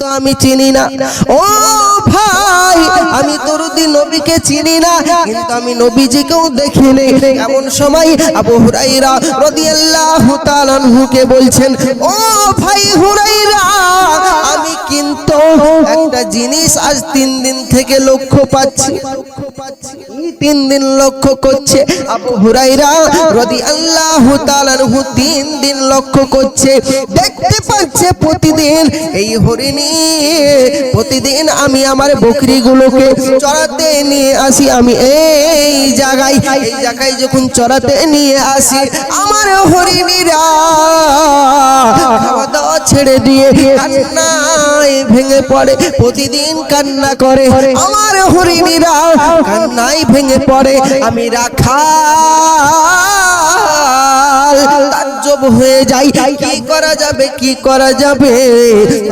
তো আমি চিনি না। ও ভাই, আমি দরুদি নবীকে চিনি না, কিন্তু আমি নবীজিকেও দেখিনি। এমন সময় আবু হুরাইরা রাদিয়াল্লাহু তাআলা আনহুকে বলছেন, ও ভাই হুরাইরা আমি কিন্তু একটা জিনিস আজ তিন দিন থেকে লক্ষ্য পাচ্ছি, তিন দিন লক্ষ্য করছে। আবু হুরাইরা রাদিয়াল্লাহু তাআলা আনহু তিন দিন লক্ষ্য করছে, দেখতে পাচ্ছে প্রতিদিন এই হরিণী, প্রতিদিন আমি আমার বকরিগুলোকে চড়াতে নিয়ে আসি আমি এই জায়গায়। এই জায়গায় যখন চড়াতে নিয়ে আসি, আমার হরিণীরা ছেড়ে দিয়ে কান্নায় ভেঙে পড়ে, প্রতিদিন কান্না করে। আমার হরিণীরা কান্নায় ভেঙে পড়ে, আমি রাখা হয়ে যাই কি করা যাবে কি করা যাবে?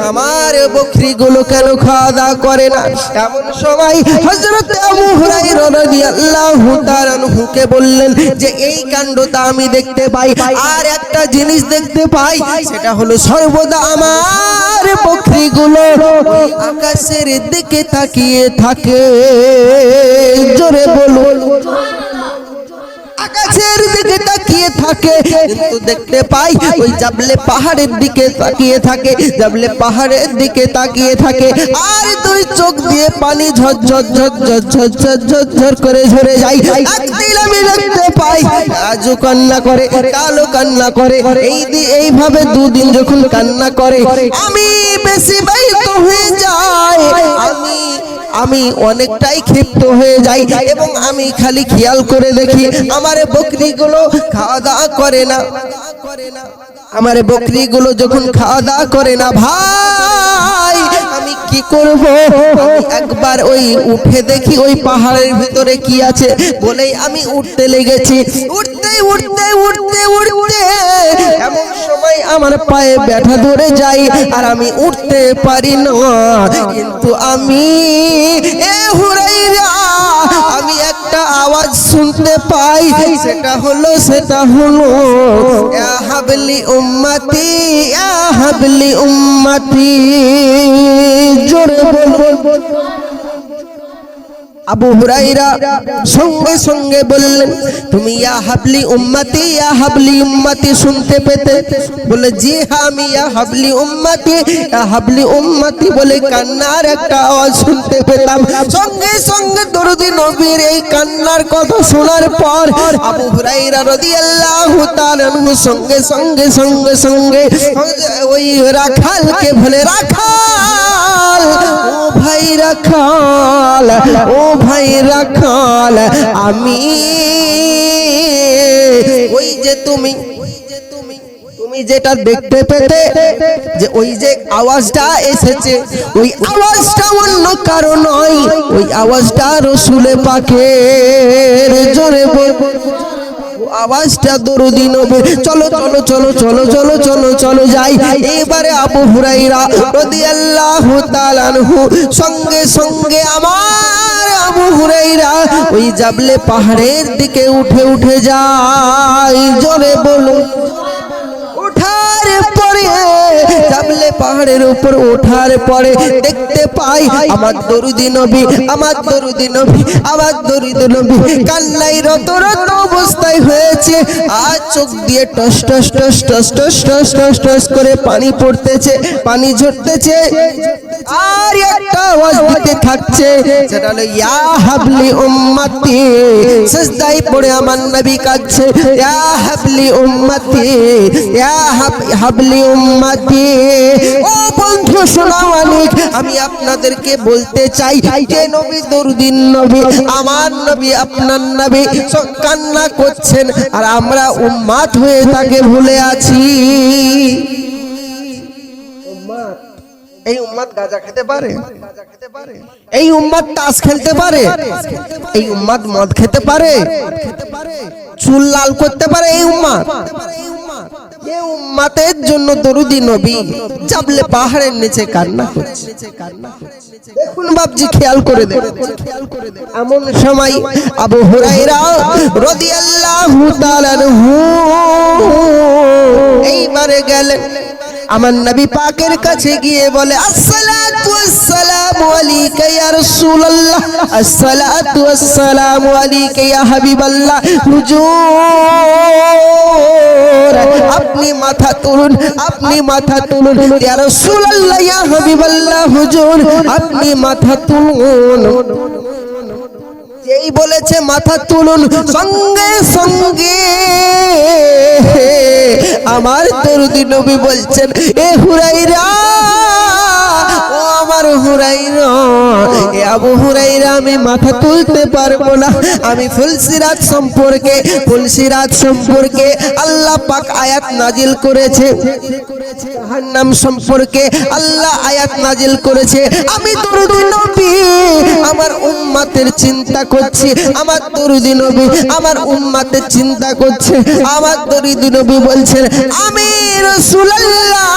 আমার বকরিগুলো কেন খাওয়া দাওয়া করে না? এমন সময় হযরত আবু হুরায়রা রাদিয়াল্লাহু তাআলা আনহুকে বললেন যে এই কাণ্ডটা আমি দেখতে পাই আর একটা জিনিস দেখতে পাই সেটা হলো সর্বদা আমার বকরিগুলো আকাশের দিকে তাকিয়ে থাকে। জোরে বলুন। আকাশের দিকে তাকিয়ে থাকে, কিন্তু দেখতে পাই ওই জাবলে পাহাড়ের দিকে তাকিয়ে থাকে, জাবলে পাহাড়ের দিকে তাকিয়ে থাকে। আর দুই চোখ দিয়ে পানি ঝরঝর ঝরঝর ঝরঝর ঝরঝর করে ঝরে যাই আমি দেখতে পাই আজও কান্না করে, কালো কান্না করে, এই এইভাবে দুদিন যখন কান্না করে, আমি বেশি বাইক হয়ে যায় আমি আমি অনেকটাই ক্ষিপ্ত হয়ে যাই এবং আমি খালি খেয়াল করে দেখি আমার বকরিগুলো খাওয়া দাওয়া করে না। আমার বকরিগুলো যখন খাওয়া দাওয়া করে না, ভাই! আমি কি করব? একবার ওই উঠে দেখি ওই পাহাড়ের ভিতরে কি আছে। বলেই আমি উঠতে লেগেছি। উঠতে উঠতে উঠতে উঠতে। এমন সময় আমার পায়ে ব্যথা ধরে যাই আর আমি উঠতে পারি না। কিন্তু আমি, এ হুরাইরা! শুনতে পাই। সেটা হলো সেটা হলো হাবলি উম্মতি হাবলি উম্মতি। জোরে বল আবু হুরাইরা সঙ্গে সঙ্গে বললেন, তুমি ইয়া হাবলি উম্মতি, ইয়া হাবলি উম্মতি শুনতে পেতে? বলে, জি হ্যাঁ আমি ইয়া হাবলি উম্মতি, ইয়া হাবলি উম্মতি বলে কান্নার একটা আওয়াজ শুনতে পেলাম। সঙ্গে সঙ্গে দরুদি নবীর এই কান্নার কথা শোনার পর আবু হুরাইরা রাদিয়াল্লাহু তাআলা সঙ্গে সঙ্গে সঙ্গে সঙ্গে ওই রাখালকে বলে, রাখাল ভাই রাখাল ও ভাই রাখাল আমি ওই যে তুমি তুমি যেটা দেখতে পেতে যে ওই যে আওয়াজটা এসেছে, ওই আওয়াজটা অন্য কারও নয়, ওই আওয়াজটা রসুলে পাকের জোরে বল। ও আওয়াজটা দরুদি নবী চলো চলো চলো চলো চলো চলো চলো যাই। এবারে আবু হুরাইরা রাদিয়াল্লাহু তাআলা আনহু, সঙ্গে সঙ্গে আমার আবু হুরাইরা ওই জাবলে পাহাড়ের দিকে উঠে উঠে যায়। জোরে বলুন। জাবলে পাহাড়ের উপর ওঠার পরে দেখতে পাই আমার দরুদি নবী, আমার দরুদি নবী, আমার দরুদি নবী। কান্নাই রত রত অবস্থায় হয়েছে, আর চোখ দিয়ে টস টস টস টস টস টস টস টস করে পানি পড়তেছে, পানি ঝরতেছে। আর একটা আওয়াজ দিতে থাকছে, সেটা হলো, ইয়া হাবলি উম্মতি। সিজদায় পড়ে আমার নবী কাঁদছে, ইয়া হাবলি উম্মতি। ইয়া হাব- হাবলি উম্মতি। ও বন্ধু শোনাও অনেক আমি আপনাদেরকে বলতে চাই যে নবী দরুদিন নবী, আমার নবী আপনার নবী কান্না করছেন, আর আমরা উম্মাত হয়ে তাকে ভুলে আছি। এই উম্মাদ গাঁজা খেতে পারে। এই উম্মাদ তাস খেলতে পারে। এই উম্মাদ মদ খেতে পারে। চুল লাল করতে পারে এই উম্মাদ। এই উম্মাতের জন্য দরুদি নবী জাবলে পাহাড়ের নিচে কান্না করছে। দেখুন বাপজি খেয়াল করে দেখুন। এমন সময় আবু হুরাইরা রাদিয়াল্লাহু তাআলা এইবারে গেলেন। আমার নবী পাকের কাছে গিয়ে বলে, আসসালাতু আসসালামু আলাইকা ইয়া রাসূলুল্লাহ, আসসালাতু আসসালামু আলাইকা ইয়া হাবিবাল্লাহ। হুজুর, আপনি মাথা তুলুন, আপনি মাথা তুলুন। ইয়া রাসূলুল্লাহ, ইয়া হাবিবাল্লাহ, হুজুর, আপনি মাথা তুলুন। যেই বলেছে, মাথা তুলুন, সঙ্গে সঙ্গে। আমার তরুদি নবী বলছেন, এ হুরাইরা, ও আমার হুরাইরা আমি মাথা তুলতে পারব না। আমি ফুলসিরাত সম্পর্কে ফুলসিরাত সম্পর্কে আল্লাহ পাক আয়াত নাজিল করেছে। জাহান্নাম সম্পর্কে আল্লাহ আয়াত নাজিল করেছে। আমি আমার উম্মাতের চিন্তা করছি। আমার দরুদি নবী, আমার উম্মাতের চিন্তা করছে। আমার দরুদি নবী বলছেন, আমি রাসূলুল্লাহ,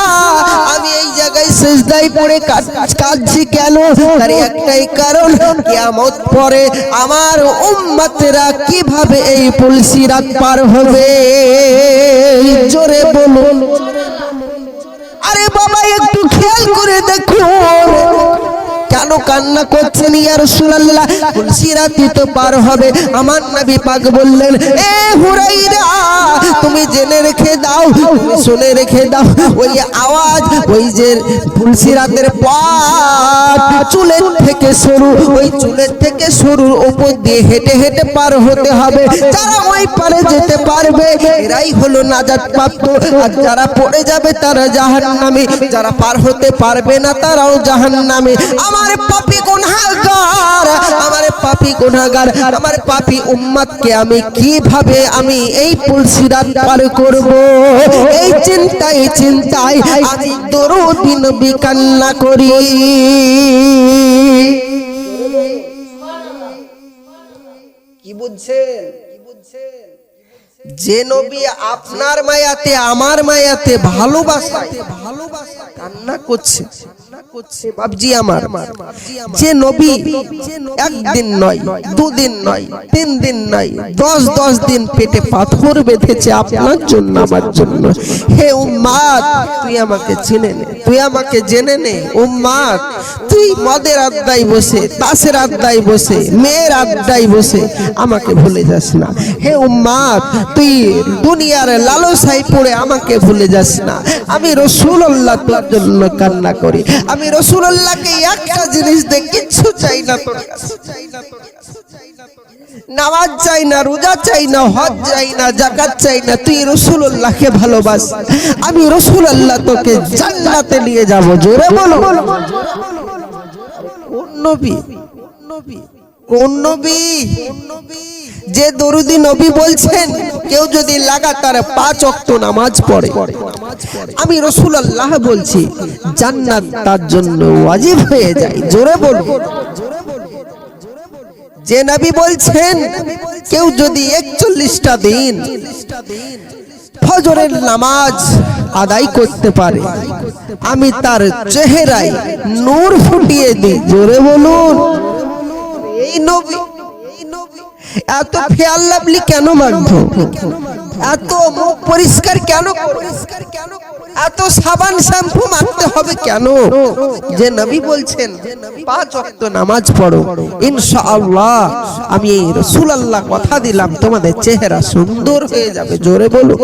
আমি এই জায়গায় সেজদায় পড়ে কাঁদ- কাঁদছি কেন? তার একটাই কারণ কিয়ামত পরে আমার উম্মতেরা কীভাবে এই পুলসি রাত পার হবে? জোরে বলুন। আরে বাবা, একটু খেয়াল করে কেন কান্না করছেন, ইয়া রাসূলুল্লাহ। সিরাতি তো পার হবে। আমার নবী পাক বললেন, এ হুরাইরা, তুমি জেনে রেখে দাও, তুমি শুনে রেখে দাও, ওই আওয়াজ, ওই যে ফুলসিরাতের পাট চুলের থেকে সরু, ওই চুলের থেকে সরুর উপর দিয়ে হেঁটে হেঁটে পার হতে হবে। যারা ওই পারে যেতে পারবে, এরাই হলো নাজাত প্রাপ্ত আর যারা পড়ে যাবে, তারা জাহান্নামে। যারা পার হতে পারবে না, তারাও জাহান্নামে। আমার পাপী গুনাহগার। আমার পাপী গুনাহগার, আমার পাপী উম্মতকে আমি কীভাবে আমি এই পুলসিরাত পার করব? এই চিন্তায় চিন্তায় আমি দরুদ নবী কান্না করি। কি বুঝছেন? কি বুঝছেন যে নবী আপনার মায়াতে, আমার মায়াতে ভালোবাসায় ভালোবাসায় কান্না করছে। করছে বাবজি আমার। যে নবী একদিন নয়, দুদিন নয়, তিন দিন নয়, দশ দশ দিন পেটে পাথর বেঁধেছে আপনার জন্য, আমার জন্য। হে উম্মাদ, তুই আমাকে চিনে নে, তুই আমাকে জেনে নে, উম্মাদ, তুই মদের আড্ডায় বসে তাসের আড্ডায় বসে, মেয়ের আড্ডায় বসে, আমাকে ভুলে যাস না। হে উম্মাদ, তুই দুনিয়ার লালসায় পড়ে আমাকে ভুলে যাস না। আমি রসুল্লাহ তোর জন্য কান্না করি। আমি রসুল্লাহকে একটা জিনিস দে কিচ্ছু চাই না তোর নামাজ চাই না, রোজা চাই না, হজ চাই না জাকাত চাই না, তুই রসুল্লাহকে ভালোবাস। আমি রসুল্লাহ তোকে জান্নাতে নিয়ে যাব, জোরে বলো। কোন নবী? কোন নবী? কোন নবী? যে দরুদি নবী বলছেন, কেউ যদি লাগাতার পাঁচ অক্ত নামাজ পড়ে। আমি রসুল আল্লাহ বলছি, জান্নাত তার জন্য ওয়াজিব হয়ে যায়, জোরে বলব যে নবী বলছেন, কেউ যদি একচল্লিশটা দিন ফজরের নামাজ আদায় করতে পারে, আমি তার চেহারায় নূর ফুটিয়ে দিই, জোরে বলুন। এই নবী এত ফেয়াল লাভলি কেন মাখবো এত মুখ পরিষ্কার কেন পরিষ্কার কেন এত সাবান শ্যাম্পু মারতে হবে কেন? যে নবী বলছেন, পাঁচ ওয়াক্ত নামাজ পড়ো। ইনশাআল্লাহ, আমি এই রসুল আল্লাহ কথা দিলাম, তোমাদের চেহারা সুন্দর হয়ে যাবে, জোরে বলো।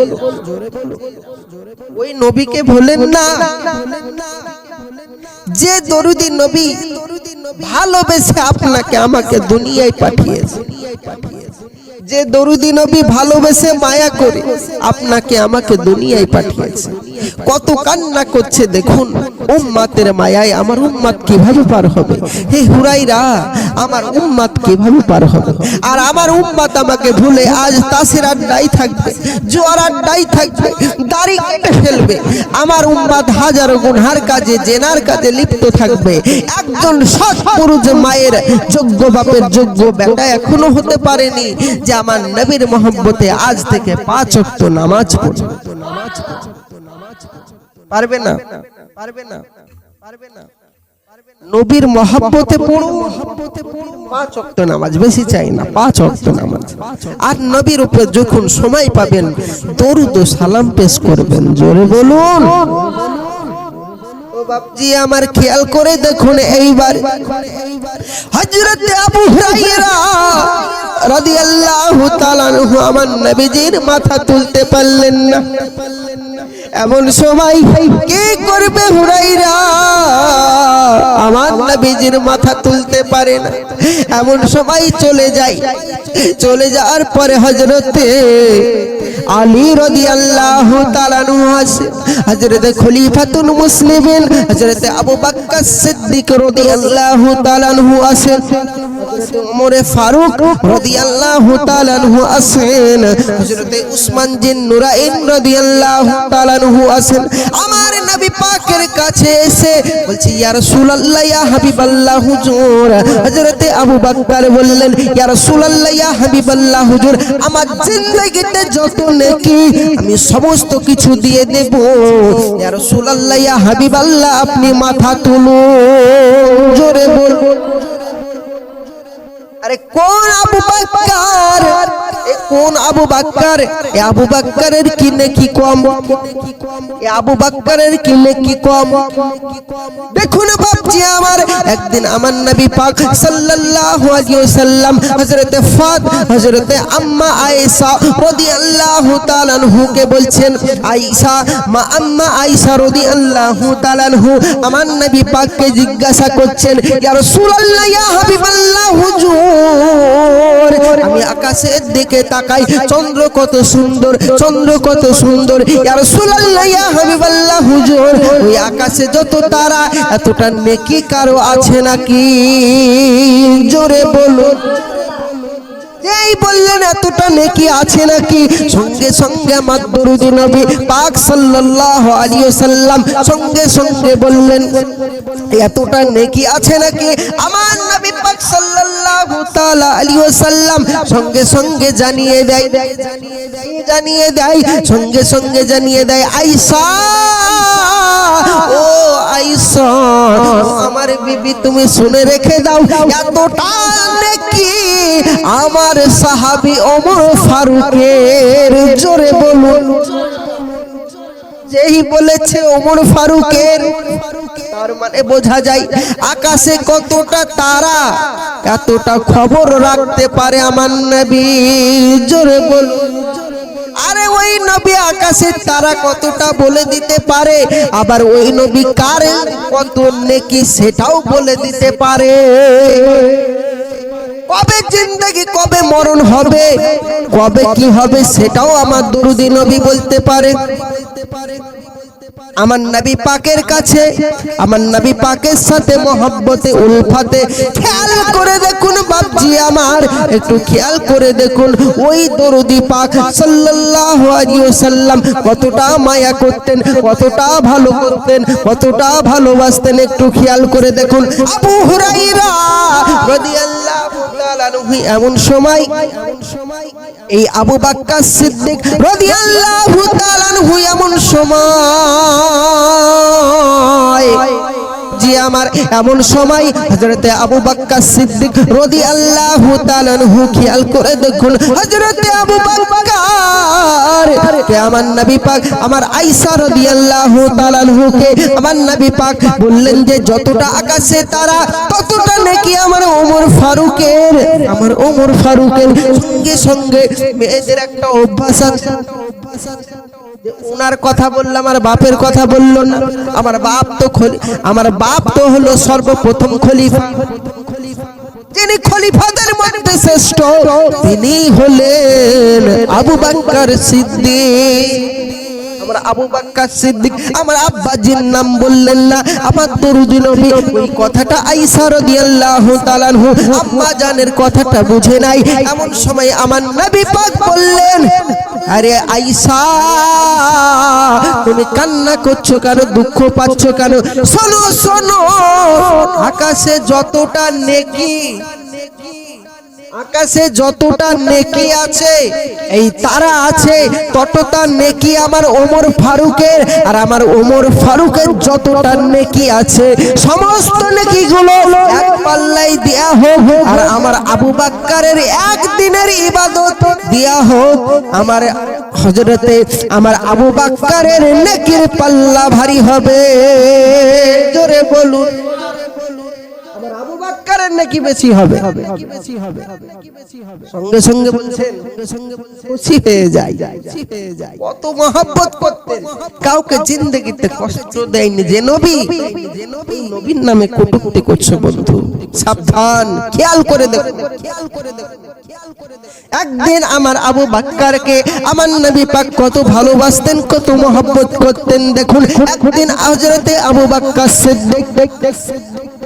ওই নবীকে বলেন না, যে দরুদি নবী ভালোবেসে আপনাকে আমাকে দুনিয়ায় পাঠিয়েছে। যে দরুদি নবী ভালোবেসে মায়া করে আপনাকে আমাকে দুনিয়ায় পাঠিয়েছে। কত কান্না করছে দেখুন, উম্মাতের মায়ায় আমার উম্মাত কীভাবে পার হবে? হে হুরাইরা, আমার উম্মাত কীভাবে পার হবে? আর আমার উম্মাত আমাকে ভুলে আজ তাসের আড্ডাই থাকবে, জোয়ার আড্ডাই থাকবে, দাড়ি কেটে ফেলবে। আমার উম্মাত হাজারো গুনহার কাজে, জেনার কাজে লিপ্ত থাকবে। একজন সৎ পুরুষ মায়ের যোগ্য বাপের যোগ্য বেটা এখনও হতে পারেনি, যে আমার নবীর মোহাম্মতে আজ থেকে পাঁচ অক্ত নামাজ পড়বে পারবে না? পারবে না? পারবে না? নবীর মহাব্বতে পড়ো। পাঁচ অক্ত নামাজ, বেশি চাই না, পাঁচ অক্ত নামাজ। আর নবীর উপর যখন সময় পাবেন, দরুদ সালাম পেশ করবেন। জোরে বলুন। বাপজি, আমার খেয়াল করে দেখুন এইবার। হযরত আবু হুরায়রা রাদিয়াল্লাহু তাআলা আমার নবীজির মাথা তুলতে পারলেন না। এমন সময় কে করবে হুরাইরা? আমার নবীজির মাথা তুলতে পারে না। এমন সময় চলে যায় চলে যাওয়ার পরে হজরতে আলী রাদিয়াল্লাহু তাআলা নু আছে হযরতে খলিফাতুল মুসলিমিন, হযরতে আবু বকর সিদ্দিক রাদিয়াল্লাহু তাআলা নু আছে হযরতে আমার আবু বললেন হাবিবাল্লাহ, হুজুর, আমার জিন্দেগিতে যত নেকি, আমি সমস্ত কিছু দিয়ে দেব। ইয়া হাবিবাল্লাহ, আপনি মাথা তুলুন। জোরে বলুন। আরে কোন আবু বাক্কার এ কোন আবু বাক্কার আবু বাক্কারের কি নাকি কম আবু বাক্কারের কি নাকি কম? দেখুন বাপজি আমার, একদিন আমার নবী পাক সাল্লাল্লাহু আলাইহি ওয়াসাল্লাম হযরতে ফাত, হযরতে আম্মা আয়েশা রাদিয়াল্লাহু তাআলা আনহুকে বলছেন, আয়েশা, মা আম্মা আয়েশা রাদিয়াল্লাহু তাআলা আমার নবী পাককে জিজ্ঞাসা করছেন, ইয়া রাসূলুল্লাহ, ইয়া হাবিবাল্লাহ, হুজুর, আমি আকাশের দিকে তাকাই চন্দ্র কত সুন্দর, চন্দ্র কত সুন্দর। আর রাসূলুল্লাহ, ইয়া হাবিবাল্লাহ, হুজুর, ওই আকাশে যত তারা, এতটা নেকি কারও আছে নাকি? জোরে বলুন। যেই বললেন, এতটা নেকি আছে নাকি? সঙ্গে সঙ্গে আমার দরুদি নবী পাক সাল্লাল্লাহু আলাইহি সাল্লাম সঙ্গে সঙ্গে বললেন, এতটা নেকি আছে নাকি? আমার নবী পাক সাল্লাল্লাহু তাআলা আলাইহি ওয়াসাল্লাম সঙ্গে সঙ্গে জানিয়ে দেয় জানিয়ে দেয়, সঙ্গে সঙ্গে জানিয়ে দেয় আয়েশা ও আমার বিবি, তুমি শুনে রেখে দাও এতটা নেকি আমার সাহাবী ওমর ফারুকের জোরে বলুন। যেই বলেছে ওমর ফারুকের মানে বোঝা যায় আকাশে কতটা তারা, এতটা খবর রাখতে পারে আমার নবী। জোরে বলুন। আরে ওই নবী আকাশের তারা কতটা বলে দিতে পারে? আবার ওই নবী কার কত নেকি সেটাও বলে দিতে পারে। কবে জিন্দগি, কবে মরণ হবে, কবে কি হবে সেটাও আমার দরুদি নবী বলতে পারে। আমার নবী পাকের কাছে, আমার নবী পাকের সাথে মোহাব্বতে, উলফাতে খেয়াল করে দেখুন বাপজি আমার, একটু খেয়াল করে দেখুন ওই দরুদি পাক সাল্লাল্লাহু আলাইহি ওয়াসাল্লাম কতটা মায়া করতেন, কতটা ভালো করতেন, কতটা ভালোবাসতেন, একটু খেয়াল করে দেখুন। আবু হুরাইরা রাদিয়াল্লাহু এমন সময় এই আবু বাক্কার সিদ্দিক রাদিয়াল্লাহু এমন সময় জি আমার এমন সময় হযরতে আবু বাক্কার সিদ্দিক রাদিয়াল্লাহু তাআলা আনহু খেয়াল করে দেখুন, হযরতে আবু আমার নবী পাক, আমার তাআলা আনহুকে আমার নবী পাক বললেন যে যতটা আকাশে তারা, ততটা নাকি আমার ওমর ফারুকের। আমার ওমর ফারুকের সঙ্গে সঙ্গে মেয়েদের একটা অভ্যাস আছে। ওনার কথা বলল আমার বাপের কথা বলল না। আমার বাপ তো খলি, আমার বাপ তো হলো সর্বপ্রথম খলিফা। যিনি খলিফাদের মধ্যে শ্রেষ্ঠ, তিনি হলেন আবু বাক্কার সিদ্দিক। আমার আবু বাক্কার সিদ্দিক, আমার আব্বাজির নাম বললেন না। আমার দরুদি নবী, ওই কথাটা আয়েশা রাদিয়াল্লাহু তাআলা আনহু আম্মা জানের কথাটা বুঝে নাই। এমন সময় আমার নবী পাক বললেন, আরে আয়েশা তুমি কান্না করছ কেন, দুঃখ পাচ্ছ কেন? শোনো শোনো, আকাশে যতটা নেকি আকাশে যতটা নেকি আছে, এই তারা আছে, ততটা নেকি আমার ওমর ফারুকের। আর আমার ওমর ফারুকের যতটা নেকি আছে, সমস্ত নেকি গুলো এক পাল্লাই দেয়া হোক। আর আমার আবু বাক্কারের একদিনের ইবাদত দেয়া হোক। আমার হজরতে আমার আবু বাক্কারের নেকির পাল্লা ভারী হবে। জোরে বলুন। বাক্কারের নাকি বেশি হবে? সঙ্গে সঙ্গে বলছেন, খুশি হয়ে যায় কত মহাব্বত করতেন। কাউকে জিন্দগিতে কষ্ট দেয়নি যে নবী। নবীর নামে কটুক্তি করছ বন্ধু। সাবধান, খেয়াল করে দেখো খেয়াল করে দেখো একদিন আমার আবু বাক্কারকে আমার নবী পাক কত ভালোবাসতেন, কত মহব্বত করতেন। দেখুন, একদিন হযরতে আবু বাক্কার সিদ্দিক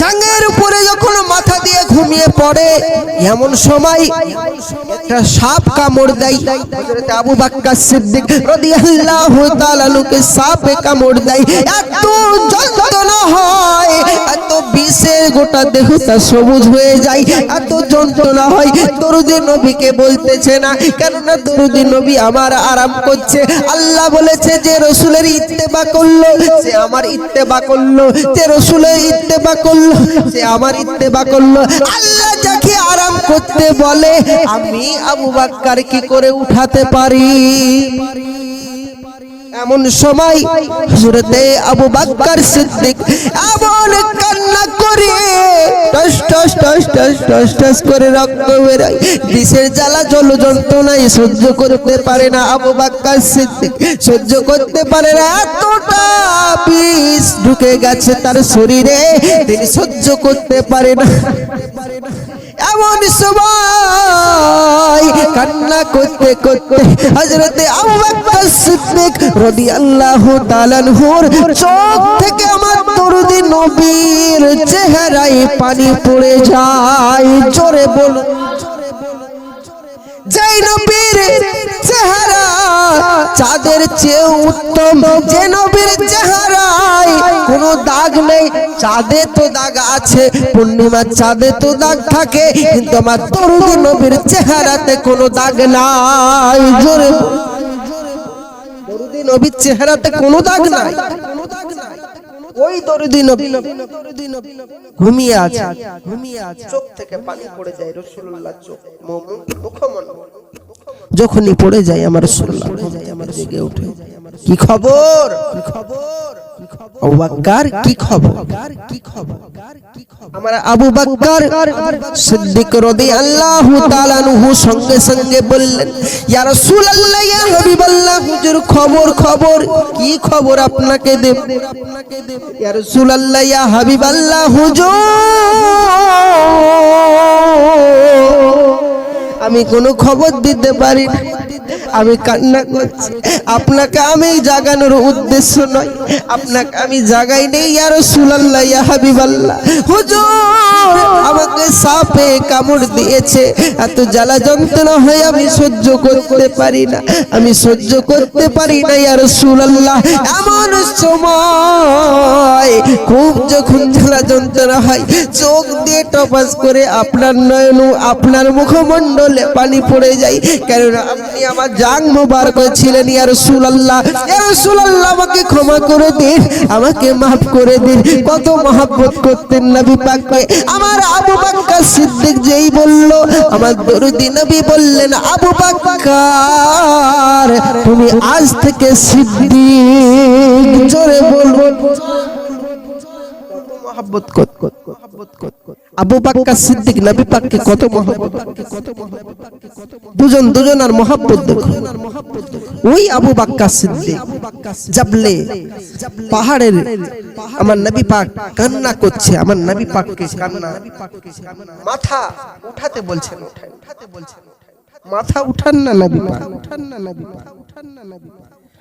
জাঙ্গের উপরে যখন মাথা দিয়ে ঘুমিয়ে পড়ে, এমন সময় একটা সাপ কামড় দেয়। হযরত আবু বাক্কা সিদ্দিক রাদিয়াল্লাহু তাআলা লোকে সাপে কামড় দেয়। এত যন্ত্রণা হয়, এত বিষে গোটা দেহটা সবুজ হয়ে যায়। এত যন্ত্রণা হয়। দরুদি নবীকে বলতেছে না, কেননা দরুদি নবী আমার আরাম করছে। আল্লাহ বলেছে যে রসুলের ইত্তেবা করল সে আমার ইত্তেবা করল, যে রসুলের ইত্তেবা করল সে আমার ইত্তেবা করল। আল্লাহ যাকে আরাম করতে বলে, আমি আবু বাক্কার কি করে উঠাতে পারি? এমন সময় হযরতে আবু বাক্কার সিদ্দিক এমন কান্না করে টস টস টস টস টস টস করে রক্ত বেরোয়। বিষের জ্বালা জল যন্ত্রণায় সহ্য করতে পারে না আবু বাক্কার সিদ্দিক। সহ্য করতে পারে না, এতটা বিষ ঢুকে গেছে তার শরীরে। তিনি সহ্য করতে পারে না। এমন সবাই কান্না করতে করতে হজরতে আবু বকর সিদ্দিক রাদিয়াল্লাহু তাআলা আনহুর চোখ থেকে আমার দরুদি নবীর চেহারায় পানি পড়ে যায়। জোরে বলুন। যেই নবীর চেহারা, চাঁদের চেয়ে উত্তম। যে নবীর চেহারায় কোনো দাগ নেই, চাঁদে তো দাগ আছে, পূর্ণিমার চাঁদে তো দাগ থাকে, কিন্তু আমার তরুদি নবীর চেহারাতে কোনো দাগ নাই। জোরে নবীর চেহারাতে কোনো দাগ নাই। ওই দরুদি নবী, ঘুমিয়ে আছে। ঘুমিয়ে আছে চোখ থেকে পানি পড়ে যায় রসুল্লাহ চোখ মুখমন যখনই পড়ে যায় আমার রসুল্লাহ আমার জেগে ওঠে। কি খবর? কি খবর? খবর? সঙ্গে সঙ্গে বললেন খবর খবর, কি খবর আপনাকে দেব? ইয়া রাসূলুল্লাহ, ইয়া আমি কোনো খবর দিতে পারি আমি কান্না করছি। আপনাকে আমি জাগানোর উদ্দেশ্য নয়। আপনাকে আমি জাগাই নেই আর সুলাল্লাহ ইয়া হাবিবাল্লাহ। হুজুর, আমাকে সাপে কামড় দিয়েছে। এত জ্বালা যন্ত্রণা হয়ে আমি সহ্য করতে পারি না। আমি সহ্য করতে পারি না, ইয়া রাসূলুল্লাহ। এমন সময় খুব যখন জ্বালা যন্ত্রণা হয়, চোখ দিয়ে টপাস করে আপনার নয়ন আপনার মুখমণ্ডলে পানি পড়ে যায়। কেননা আপনি আমার জাং মোবারক ছিলেন ইয়া রাসূলুল্লাহ। ইয়া রাসূলুল্লাহ, আমাকে ক্ষমা করে দিন, আমাকে মাফ করে দিন। কত মহব্বত করতেন নবী পাককে। আমার আবু বাক্কার সিদ্দিক যেই বলল, আমার দরুদি নবী বললেন, আবু বাক্কার, তুমি আজ থেকে সিদ্দিক, জোরে বলব মহব্বত আবু সিদ্দিক নবী পাককে কত মহব্বত দুজন দুজন আর মহব্বত ওই আবু সিদ্দিক জাবলে পাহাড়ের আমার নবী পাক কান্না করছে আমার নবী পাককে কান্না। মাথা উঠাতে বলছেন উঠাতে বলছেন মাথা উঠান না নবী পাক। উঠান না নবী পাক। উঠান না নবী পাক।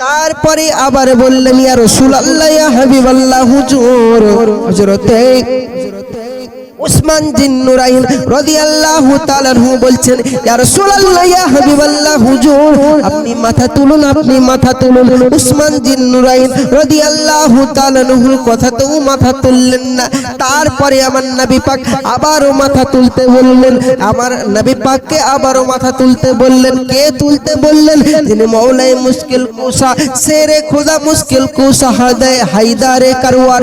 তারপরে আবার বললেন ইয়া রাসূলুল্লাহ ইয়া হাবিবাল্লাহ হুজুর হযরতে উসমান জিন নুরাইন রাদিয়াল্লাহু তাআলা বলছেন, ইয়া রাসূলুল্লাহ, ইয়া হাবিবাল্লাহ, হুজুর, আপনি মাথা তুলুন, আপনি মাথা তুলুন। উসমান জিন নুরাইন রাদিয়াল্লাহু তাআলা আনহুর কথাতেও মাথা তুললেন না। তারপরে আমার নবী পাক আবারও মাথা তুলতে বললেন। আমার নবী পাককে আবারও মাথা তুলতে বললেন। কে তুলতে বললেন? যিনি মৌলাই মুশকিল কুসা, শেরে খোদা মুশকিল কুসা হাদায় হায়দারে কারওয়ার।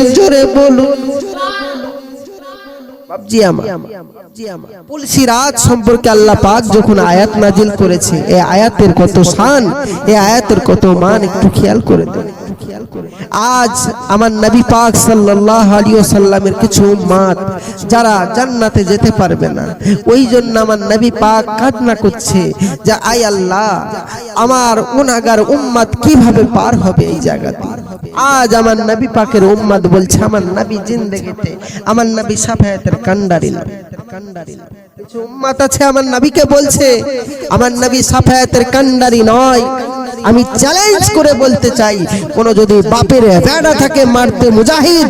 জোরে বলুন। পুলসিরাত সম্পর্কে আল্লাহ পাক যখন আয়াত নাজিল করেছে এই আয়াতের কত শান এই আয়াতের কত মান একটু খেয়াল করে দেন আজ আমার নবী পাক সাল্লাল্লাহু আলাইহি ওয়াসাল্লামের কিছু উম্মত যারা জান্নাতে যেতে পারবে না ওই জন্য আমার নবী পাক কান্না করছে যে, আয় আল্লাহ, আমার গুনাহগার উম্মত কীভাবে পার হবে এই জায়গাতে? আজ আমার নবী পাকের উম্মত বলছে, আমার নবী জিন্দেগিতে, আমার নবী সাফায়াতের কান্ডারি না। কান্ডারি না আছে, আমার নবীকে বলছে, আমার নবী সাফায়াতের কান্ডারি নয় আমি চ্যালেঞ্জ করে বলতে চাই, কোন যদি বাপের বেড়া থাকে মারতে মুজাহিদ,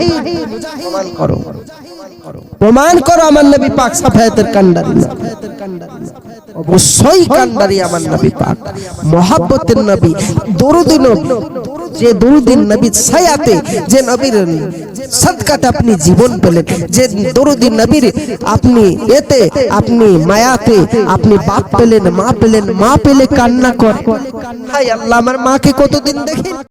প্রমাণ করো। প্রমাণ করো আমার নবী পাক সাফায়াতের কান্ডারি অবশ্যই কান্ডারি আমার নবী পাক। মহাব্বতের নবী দরুদিন যে দরুদিন নবী ছায়াতে, যে নবীর সদকাতে আপনি জীবন পেলেন, যে দরুদি নবীর আপনি এতে, আপনি মায়াতে, আপনি বাপ পেলেন, মা পেলেন, মা পেলে কান্না কর। হায় আল্লাহ, আমার মাকে কতদিন দেখি?